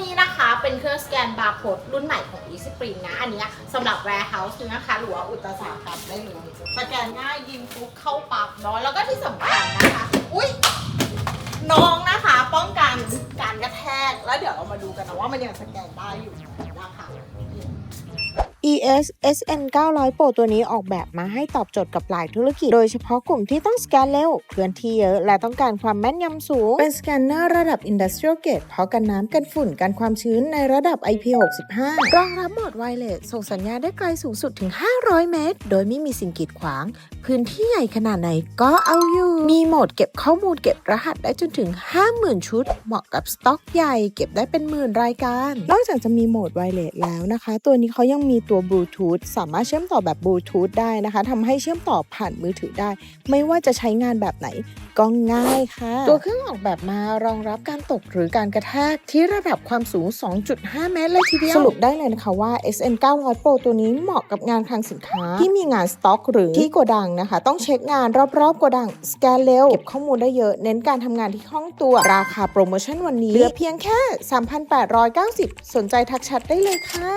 นี้นะคะเป็นเครื่องสแกนบาร์โค้ดรุ่นใหม่ของ e s p r i n g นะอันนี้สำหรับ warehouse นะคะ หรือว่าอุตสาหกรรมได้เลยสแกนง่ายยิงปุ๊บเข้าปั๊บเนาะแล้วก็ที่สำคัญนะคะ อุ้ยน้องนะคะป้องกันการกระแทกแล้วเดี๋ยวเรามาดูกันนะว่ามันยังสแกนได้อยู่นะคะ ES SN 900 Pro ตัวนี้ออกแบบมาให้ตอบโจทย์กับหลายธุรกิจ โดยเฉพาะกลุ่มที่ต้องสแกนเร็ว เคลื่อนที่เยอะ และต้องการความแม่นยำสูง เป็นสแกนเนอร์ระดับ Industrial Grade เพราะกันน้ำกันฝุ่นกันความชื้นในระดับ IP65 รองรับโหมดไวเลสส่งสัญญาณได้ไกลสูงสุดถึง 500 เมตร โดยไม่มีสิ่งกีดขวาง พื้นที่ใหญ่ขนาดไหนก็เอาอยู่ มีโหมดเก็บข้อมูลเก็บรหัสได้จนถึง 50,000 ชุด เหมาะกับสต็อกใหญ่ เก็บได้เป็นหมื่นรายการ นอกจากจะมีโหมดไวเลสแล้วนะคะ ตัวนี้เขายังมีตัวบลูทูธสามารถเชื่อมต่อแบบบลูทูธได้นะคะทำให้เชื่อมต่อผ่านมือถือได้ ไม่ว่าจะใช้งานแบบไหนก็ง่ายค่ะ ตัวเครื่องออกแบบมารองรับการตกหรือการกระแทกที่ระดับความสูง 2.5 เมตรเลยทีเดียว สรุปได้เลยนะคะว่า SN 900 Pro ตัวนี้เหมาะกับงานคลังสินค้า ที่มีงานสต็อก หรือที่โกดังนะคะ ต้องเช็คงานรอบๆโกดัง สแกนเร็ว เก็บข้อมูลได้เยอะ เน้นการทำงานที่คล่องตัว ราคาโปรโมชั่นวันนี้เหลือเพียงแค่ 3,890 สนใจทักแชทได้เลยค่ะ